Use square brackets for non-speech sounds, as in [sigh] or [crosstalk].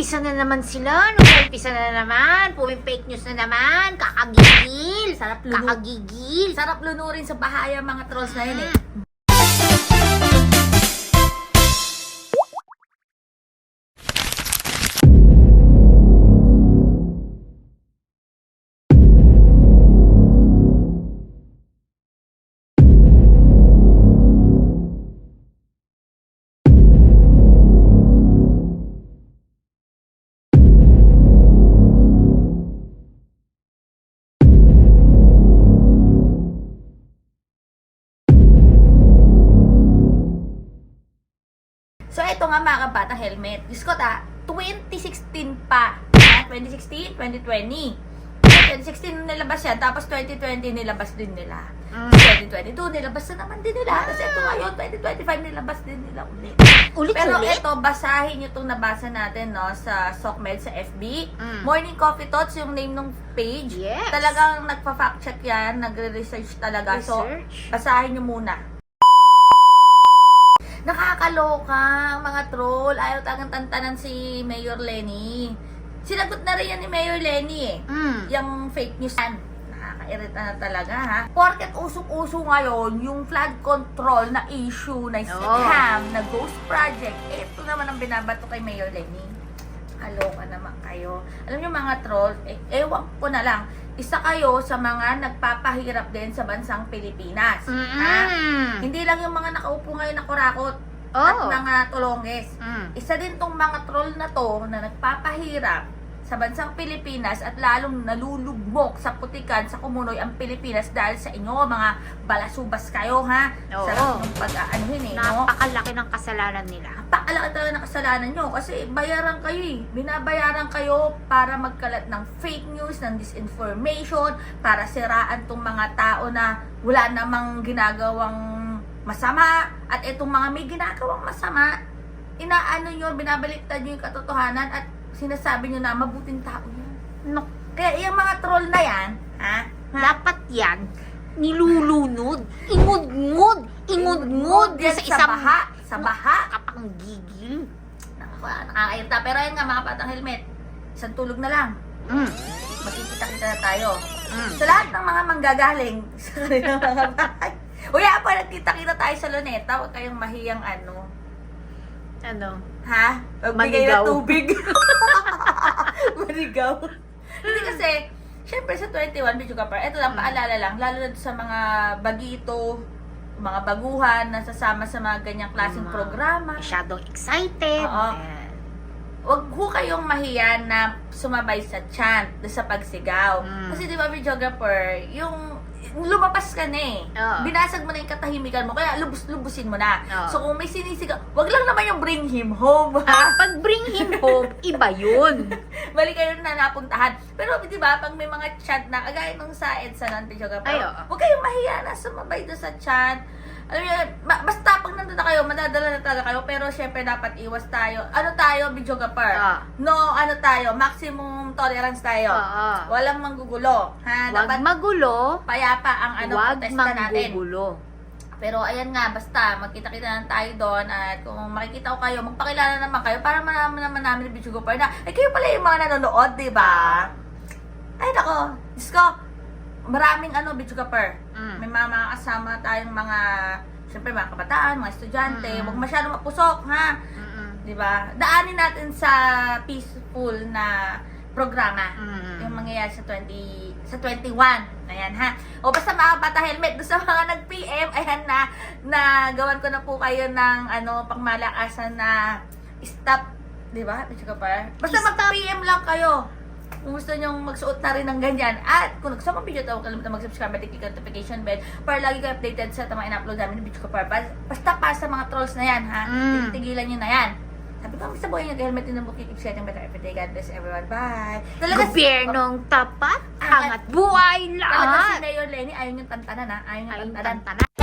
Nag-umpisa na naman sila. Nag-umpisa na naman. Puming fake news na naman. Kakagigil. Sarap luno. Kakagigil. Sarap lunurin sa bahaya mga trolls na yun eh. Nga mga kabatang helmet. Diyos ko ta, 2016 pa. Ah, 2016, 2020. 2016 nilabas yan, tapos 2020 nilabas din nila. Mm. 2022 nilabas na naman din nila. Tapos ito ngayon, 2025 nilabas din nila ulit. Ulit Pero ulit. ito, basahin nyo itong nabasa natin no, sa SOCMED sa FB. Mm. Morning Coffee Thoughts, yung name ng page. Yes. Talagang nagpa-fact check yan, nagre-research talaga. So, Research. basahin nyo muna. Nakakaloka, mga troll. Ayaw tagang tantanan si Mayor Lenny. Sinagot na rin yan ni Mayor Lenny eh. Mm. Yung fake news yan. Nakakairita na talaga ha. Porket usong-uso ngayon yung flood control na issue na scam, na ghost project. Ito naman ang binabato kay Mayor Lenny. Aloka naman kayo. Alam niyo mga troll, eh, ewan ko na lang. Isa kayo sa mga nagpapahirap din sa bansang Pilipinas. Ha? Mm. Hindi lang yung mga nakaupo ngayon na kurakot Oh. at mga tulongges. Mm. Isa din tong mga troll na to na nagpapahirap sa bansang Pilipinas at lalong nalulugmok sa putikan sa kumunoy ang Pilipinas dahil sa inyo mga balasubas kayo ha. Oo. Sarap ng pag-aanhin eh, no? Napakalaki ng kasalanan nila. Paalala talaga ng kasalanan nyo kasi bayaran kayo eh. Binabayaran kayo para magkalat ng fake news, ng disinformation, para siraan tong mga tao na wala namang ginagawang masama at itong mga may ginagawang masama, inaano nyo, binabaliktad nyo yung katotohanan at sinasabi nyo na mabuting tao yan. No, Kaya yung mga troll na yan, ha? ha? dapat yan, nilulunod, ingud-ngud, ingud-ngud yan sa sa isang baha, sa baha. kapanggigil. Nakaka- Nakakairita. Pero ayun nga mga patang helmet, isang tulog na lang. Mm. Magkikita-kita na tayo. Mm. Sa lahat ng mga manggagaling [laughs] sa kanilang mga bahay. Uya pa, nagkita-kita tayo sa Luneta. Huwag kayong mahiyang ano. Ano? Ha? Magbigay Manigaw. ng tubig. [laughs] Manigaw. [laughs] Hindi kasi, syempre sa 21, Bicho Kapar, ito lang, paalala lang, lalo na sa mga bagito, mga baguhan, na sasama sa mga ganyang klaseng Mga programa. Masyadong excited. Oo. Ayan. Huwag ho kayong mahiya na sumabay sa chant, sa pagsigaw. Mm. Kasi di ba, videographer, yung lumabas ka na eh. Oo. Binasag mo na yung katahimikan mo, kaya lubos-lubusin mo na. Oo. So kung may sinisigaw, wag lang naman yung bring him home. Ah, pag bring him home, [laughs] iba yun. Balik kayo na napuntahan. Pero di ba, pag may mga chant na, kagaya nung sa EDSA ng videographer, Ay, oo. huwag kayong mahiya na sumabay doon sa chant. Alam niyo, ba- basta pag nandun na talaga kayo, pero syempre dapat iwas tayo. Ano tayo, videographer? Ah. No, ano tayo, maximum tolerance tayo. Oo. Walang manggugulo. Ha? Huwag Dapat magulo, payapa ang ano, huwag protesta natin. manggugulo. Pero ayan nga, basta magkita-kita na tayo doon at kung makikita ko kayo, magpakilala naman kayo para malaman naman namin ni Bichugo na, eh kayo pala yung mga nanonood, di ba? Ay nako, Diyos ko, maraming ano, Per. Mm. May mga, mga kasama tayong mga, siyempre mga kabataan, mga estudyante, Mm. huwag masyadong mapusok, ha? Mm-mm. Di ba? Daanin natin sa peaceful na programa Mm-mm. yung mangyayari sa 20 sa 21. Ayan ha. O basta mga bata helmet do sa mga nag-PM, ayan na nagawan ko na po kayo ng ano pangmalakasan na stop, 'di ba? Basta mag-PM lang kayo. Kung gusto nyo magsuot na rin ng ganyan. At kung gusto mo video to, huwag kalimutan mag-subscribe at i-click ang notification bell para lagi kayo updated sa mga in-upload namin ng video ko Basta para sa mga trolls na yan, ha? Mm. Tigilan nyo na yan. Sabi ko, sa buhay nyo, helmet din ng bukid. Keep getting better every day. God bless everyone. Bye. Talaga, Gobyernong tapat, Ah, angat buhay Talaga si lahat. Mayor Lenny, ayaw niyong tantanan ha. Ayaw tantanan. tantanan.